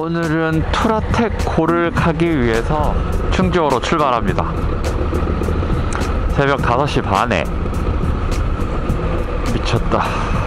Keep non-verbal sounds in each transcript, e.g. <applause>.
오늘은 투라텍 고를 가기 위해서 충주호로 출발합니다. 새벽 5시 반에 미쳤다.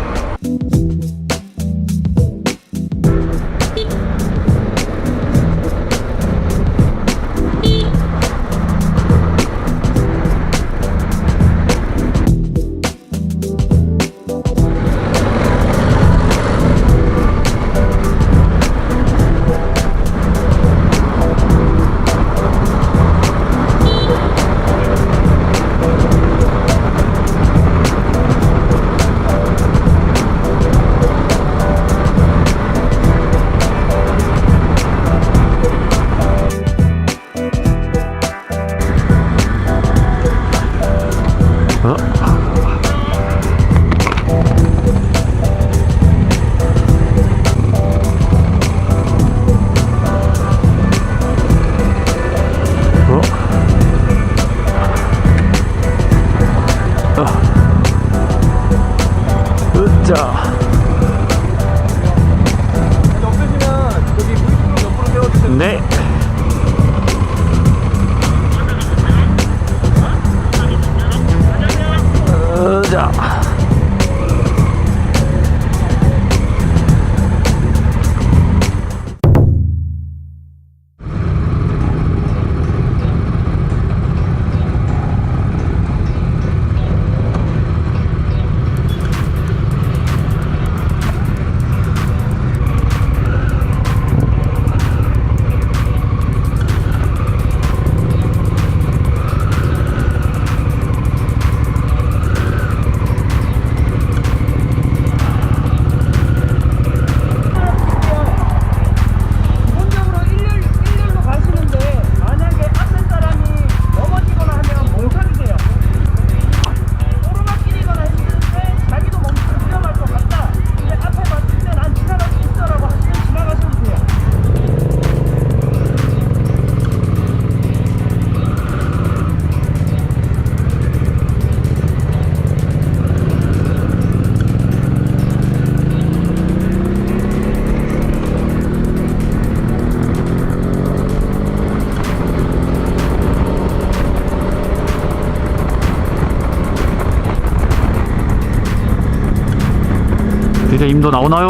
나오나요?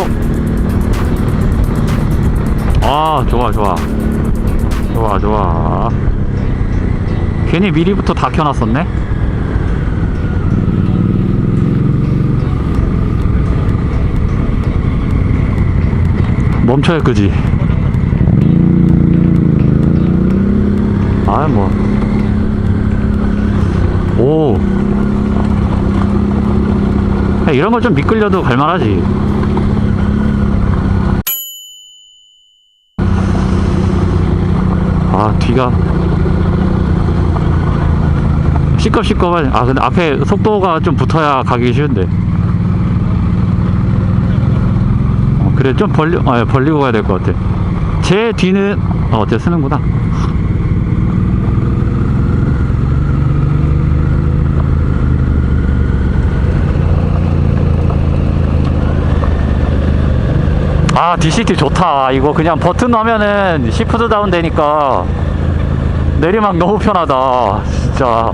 아, 좋아, 좋아. 좋아, 좋아. 괜히 미리부터 다 켜놨었네? 멈춰야 끄지. 아, 뭐. 오. 야, 이런 거좀 미끌려도 갈만하지. 아, 뒤가. 시끌시끌하네. 아, 근데 앞에 속도가 좀 붙어야 가기 쉬운데. 어, 그래, 좀 벌리, 아, 예, 벌리고 가야 될 것 같아. 제 뒤는, 어, 어때, 쓰는구나. 아 DCT 좋다 이거 그냥 버튼 하면은 시프트 다운 되니까 내리막 너무 편하다. 진짜.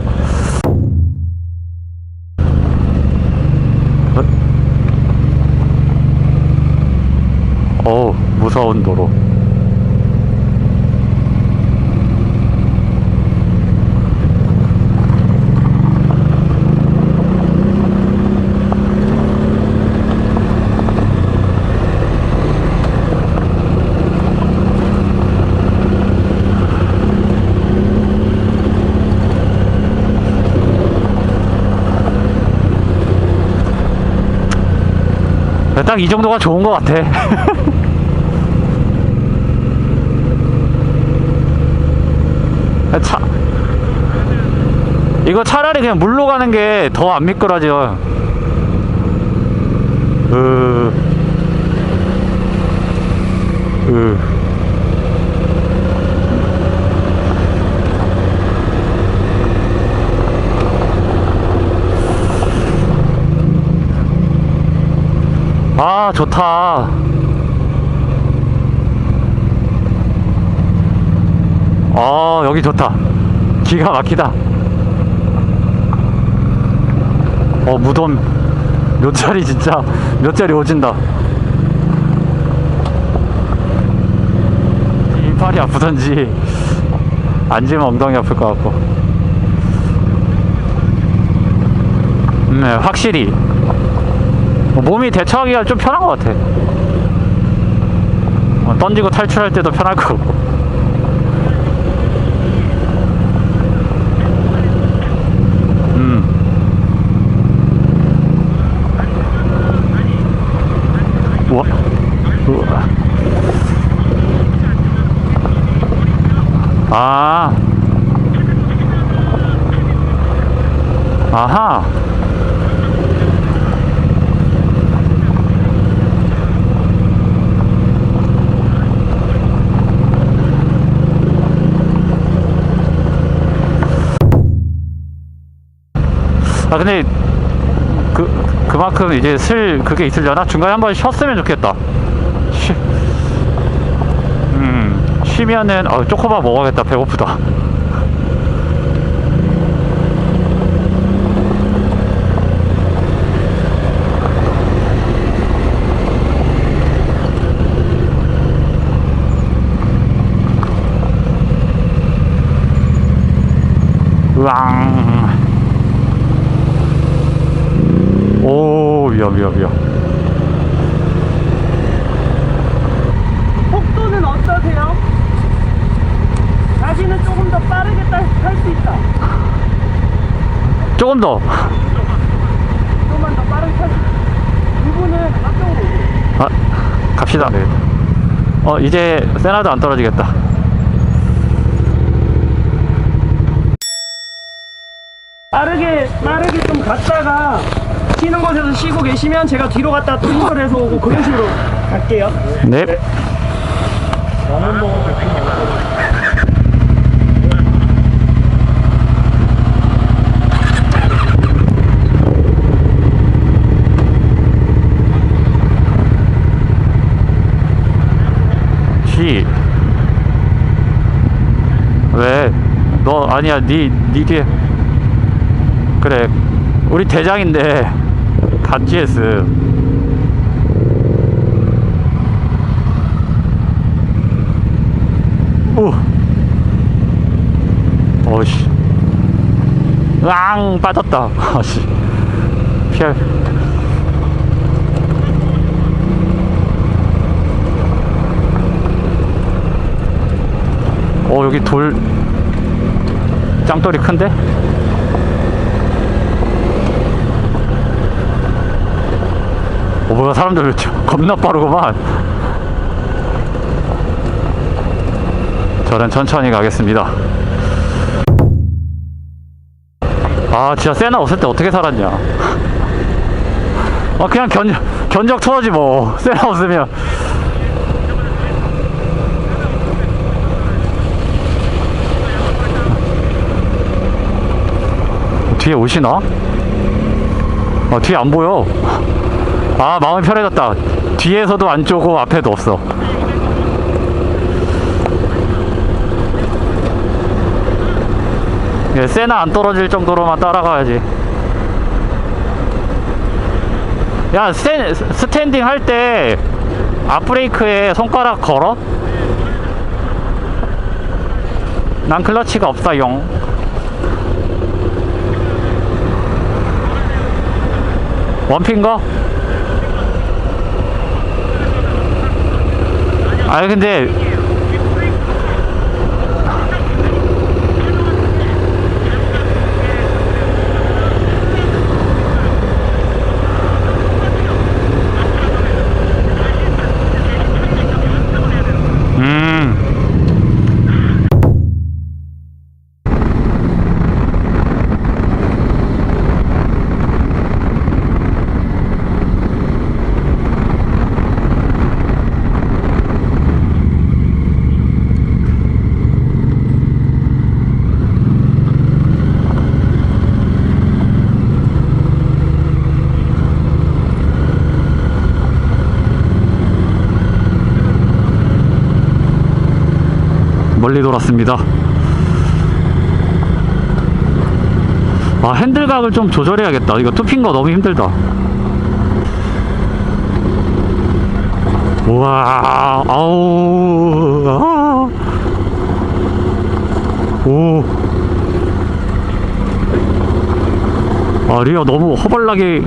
어 무서운 도로 딱 이 정도가 좋은 것 같아. <laughs> 차 이거 차라리 그냥 물로 가는 게 더 안 미끄러져. 으... 으... 아 좋다. 아 여기 좋다. 기가 막히다. 어 무덤. 몇 자리 진짜. 몇 자리 오진다. 이팔이 아프던지. 앉으면 엉덩이 아플 것 같고. 음, 네 확실히 몸이 대처하기가 좀 편한 것 같아. 어, 던지고 탈출할 때도 편할 것 같고. 아하. 아 근데 그 그만큼 이제 슬 그게 있으려나 중간에 한번 쉬었으면 좋겠다. 쉬, 음 쉬면은 어 초코바 먹어야겠다 배고프다. 으앙. 오 위험 위험 위험 속도는 어떠세요? 자기는 조금 더 빠르게 탈 수 있다. 조금 더 조금만 더 빠르게 탈 수 있다. 이분은 앞쪽으로 오세요. 아, 갑시다 네. 어 이제 세나도 안 떨어지겠다 빠르게 빠르게 좀 갔다가 쉬는 곳에서 쉬고 계시면 제가 뒤로 갔다 또 힘을 해서 오고 그런 식으로 갈게요. 네 쉬. 왜? 너 아니야 니, 니 뒤에 그래 우리 대장인데 갓지에스 오. 어씨. 으앙 빠졌다. <laughs> 아씨. 피할. 어 여기 돌. 짱돌이 큰데? 뭐야 사람들 겁나 빠르구만. 저는 천천히 가겠습니다. 아 진짜 세나 없을 때 어떻게 살았냐. 아 그냥 견, 견적 쳐야지 뭐. 세나 없으면. 뒤에 오시나? 아 뒤에 안 보여 아 마음이 편해졌다 뒤에서도 안 쪼고 앞에도 없어 예, 세나 안 떨어질 정도로만 따라가야지 야 스탠, 스탠딩 할 때 앞브레이크에 손가락 걸어? 난 클러치가 없어 용 원핀가? 아니 근데 음 멀리 돌았습니다 아 핸들각을 좀 조절해야겠다 이거 투핀 거 너무 힘들다 우와 아우 아. 오 아, 리아 너무 허벌나게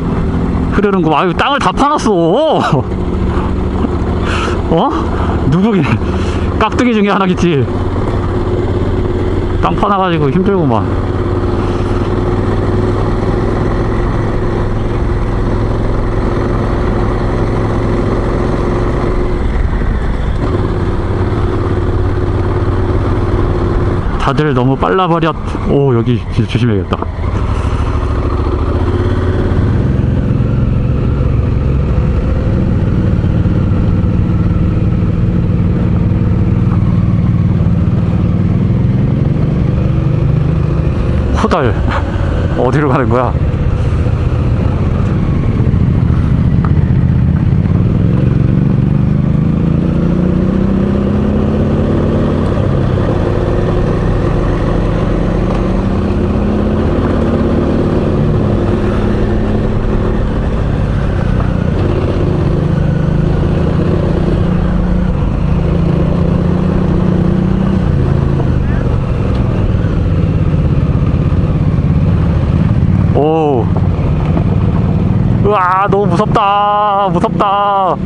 흐르는구만. 아유, 땅을 다 파놨어. <laughs> 어? 누구게? 깍두기 중에 하나겠지. 땅 파놔가지고 힘들구만. 다들 너무 빨라버렸. 오, 여기 진짜 조심해야겠다. 호달 <laughs> 어디로 가는 거야? 오. 으아, 너무 무섭다. 무섭다.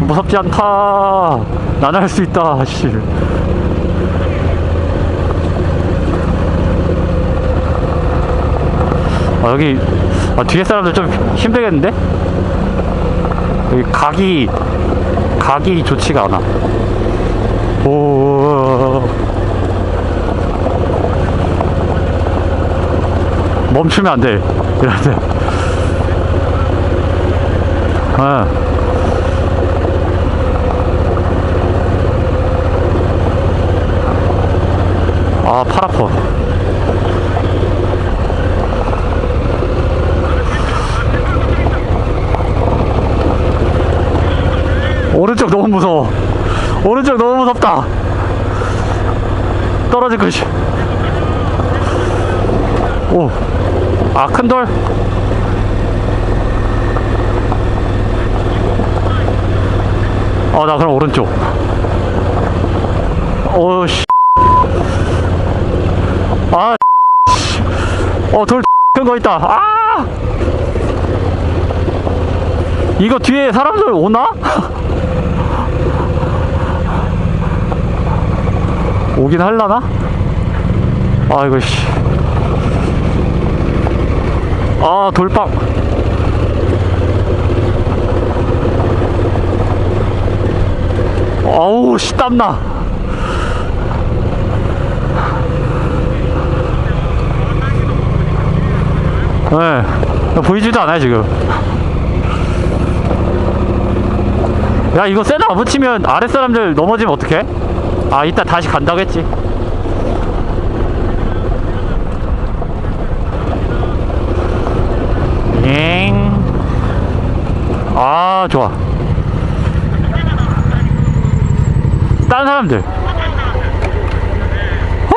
무섭지 않다. 나는 할 수 있다. 씨. 아, 여기 아, 뒤에 사람들 좀 힘들겠는데? 여기 각이 각이 좋지가 않아. 오. 멈추면 안 돼. 이럴 때. 어. 아, 팔 아파. 오른쪽 너무 무서워. 오른쪽 너무 무섭다. 떨어질 것이. 오. 아, 큰 돌? 어, 나 그럼 오른쪽. 오, 씨. 아, 씨. 어, 돌 큰 거 있다. 아! 이거 뒤에 사람들 오나? <laughs> 오긴 할라나? 아, 이거, 씨. 아 돌빵. 아우 씨 땀나. 네 보이지도 않아요 지금. 야 이거 세나 안 붙이면 아랫 사람들 넘어지면 어떡해? 아 이따 다시 간다고 했지 아, 좋아. 다른 사람들. 후!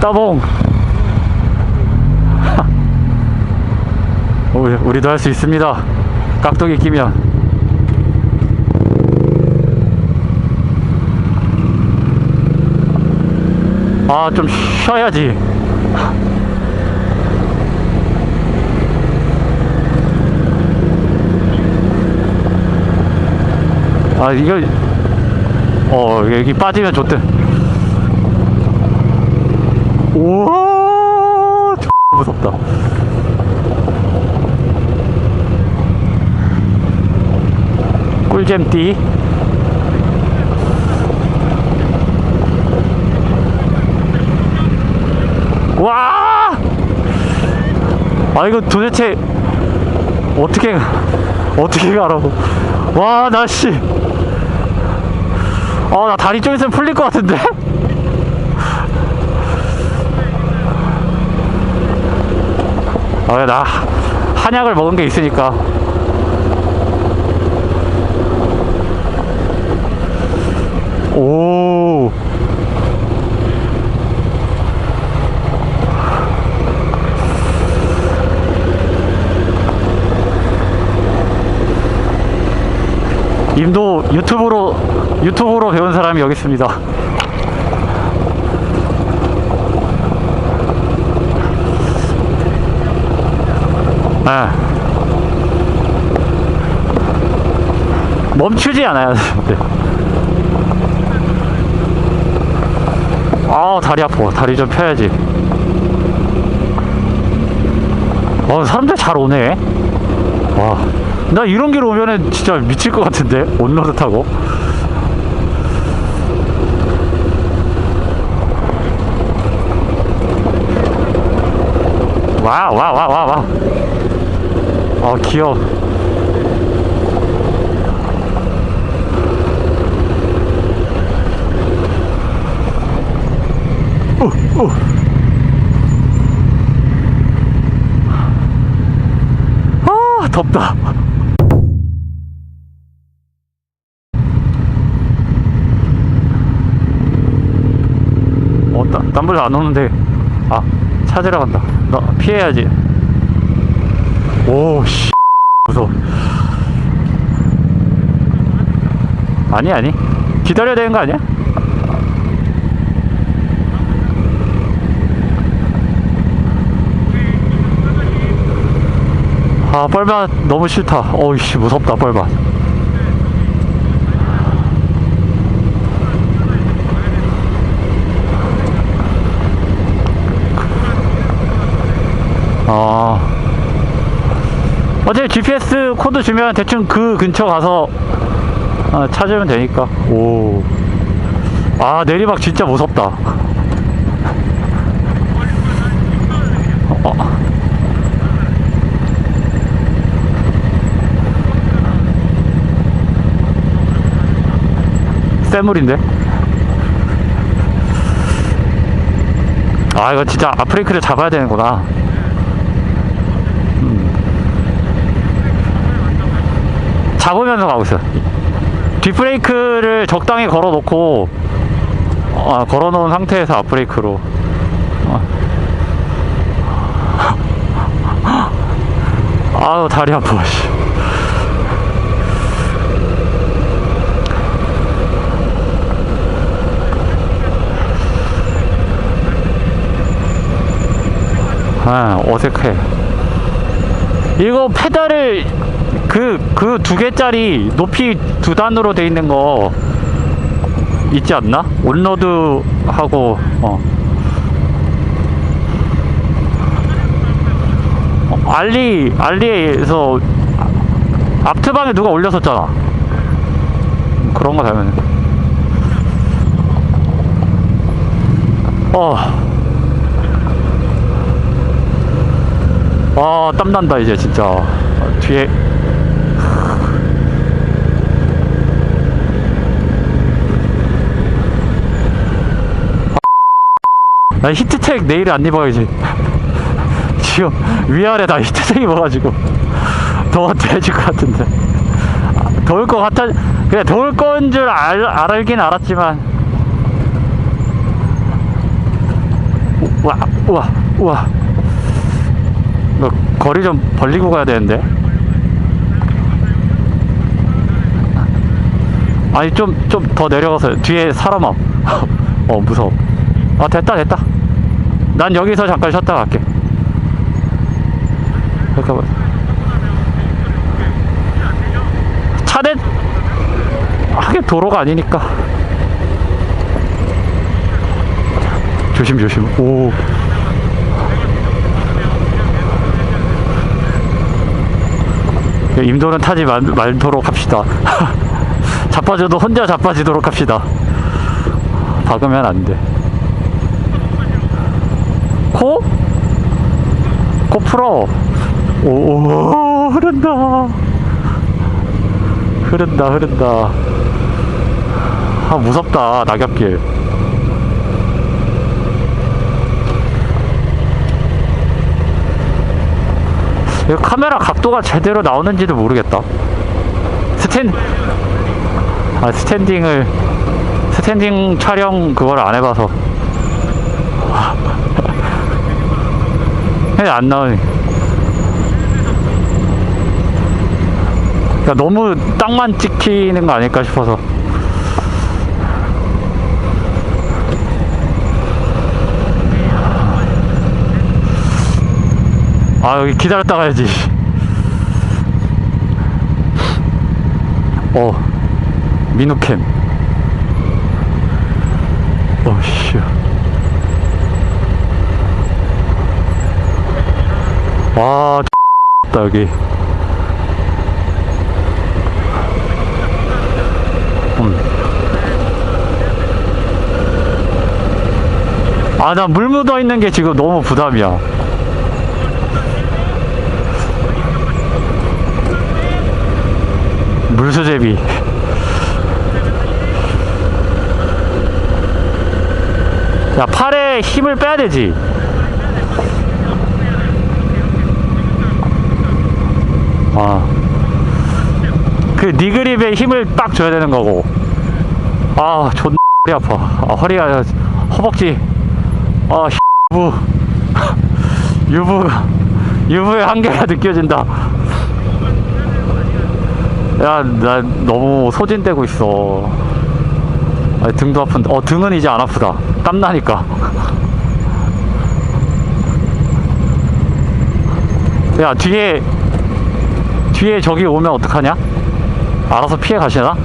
따봉. 우리, 우리도 할 수 있습니다. 깍두기 끼면. 아, 좀 쉬어야지. 아, 이거, 어, 여기 빠지면 좋대. 우와, 무섭다. 꿀잼띠. 와! 아, 이거 도대체 어떻게, 어떻게 가라고. 와, 날씨. 아, 나 다리 좀 있으면 풀릴 것 같은데? 아, 나 한약을 먹은 게 있으니까. 오. 임도 유튜브로 유튜브로 배운 사람이 여기 있습니다. 아. 멈추지 되는데. 아 다리 아파. 다리 좀 펴야지. 어 사람들 잘 오네. 와. 나 이런 길 오면은 진짜 미칠 것 같은데 온로드 타고. 와 와 와 와 와. 어 귀여워. 어, 어. 아 덥다. 땀불 안 오는데. 아, 찾으러 간다. 나 피해야지. 오, 씨. 무서워. 아니, 아니. 기다려야 되는 거 아니야? 아, 뻘밭 너무 싫다. 어이씨, 무섭다, 뻘밭. 아. 어제 GPS 코드 주면 대충 그 근처 가서 어, 찾으면 되니까. 오. 아, 내리막 진짜 무섭다. 어. 쇠물인데? 아, 이거 진짜 앞브레이크를 잡아야 되는구나. 잡으면서 가고 있어. 뒷브레이크를 적당히 걸어 놓고, 아, 걸어 놓은 상태에서 앞브레이크로. 어. 아우, 다리 아파, 씨. 아, 어색해. 이거 페달을 그 그 두 개짜리 높이 두 단으로 돼 있는 거 있지 않나? 온로드 하고 어. 어, 알리 알리에서 앞트방에 누가 올렸었잖아. 그런 거 사면. 어. 아, 땀난다, 이제, 진짜. 아, 뒤에. 나 히트텍 내일 안 입어야지. 지금 위아래 다 히트텍 입어가지고. 더워 돼질 것 같은데. 아, 더울 것 같아. 그래, 더울 건 줄 알, 알긴 알았지만. 우와, 우와. 이거 거리 좀 벌리고 가야 되는데. 아니 좀 좀 더 내려가서 뒤에 사람 와. <laughs> 어 무서워. 아 됐다 됐다. 난 여기서 잠깐 쉬었다 갈게. 잠깐만. 차대 하긴 도로가 아니니까. 조심 조심. 오. 임도는 타지 말, 말도록 합시다. <laughs> 자빠져도 혼자 자빠지도록 합시다. 박으면 안 돼. 코? 코 풀어. 오, 오, 흐른다. 흐른다, 흐른다. 아, 무섭다, 낙엽길. 이거 카메라 각도가 제대로 나오는지도 모르겠다. 스탠, 아, 스탠딩을, 스탠딩 촬영 그걸 안 해봐서 해안 나오니 그러니까 너무 땅만 찍히는 거 아닐까 싶어서. 아 여기 기다렸다 가야지. 어 민우캠. 어씨 와 X다 여기 음. 아 나 물 묻어 있는 게 지금 너무 부담이야. 물수제비. 야 팔에 힘을 빼야 되지 니그립에 힘을 딱 줘야 되는 거고 아 존나 허리 아파 아 허리가 허벅지 아 유부 <laughs> 유부 유부의 한계가 느껴진다 야, 나 너무 소진되고 있어. 아니, 등도 아픈데, 어, 등은 이제 안 아프다. 땀나니까. <laughs> 야, 뒤에, 뒤에 저기 오면 어떡하냐? 알아서 피해 가시나?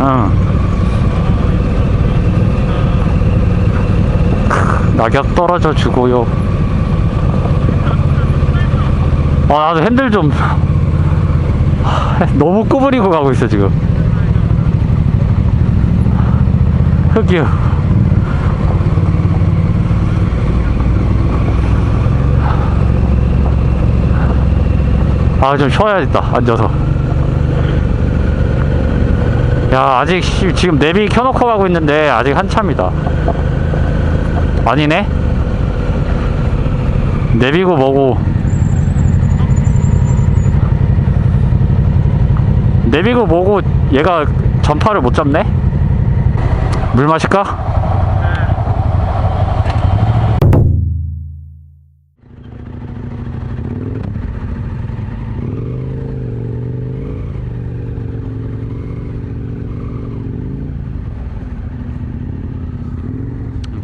응. 낙엽 떨어져 주고요. 아, 나도 핸들 좀. <laughs> 너무 구부리고 가고 있어, 지금. 흑유. 아, 좀 쉬어야겠다, 앉아서. 야, 아직 씨, 지금 내비 켜놓고 가고 있는데, 아직 한참이다. 아니네? 내비고 뭐고 내비고 뭐고 얘가 전파를 못 잡네? 물 마실까?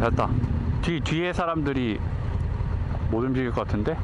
됐다 뒤, 뒤에 사람들이 못 움직일 것 같은데?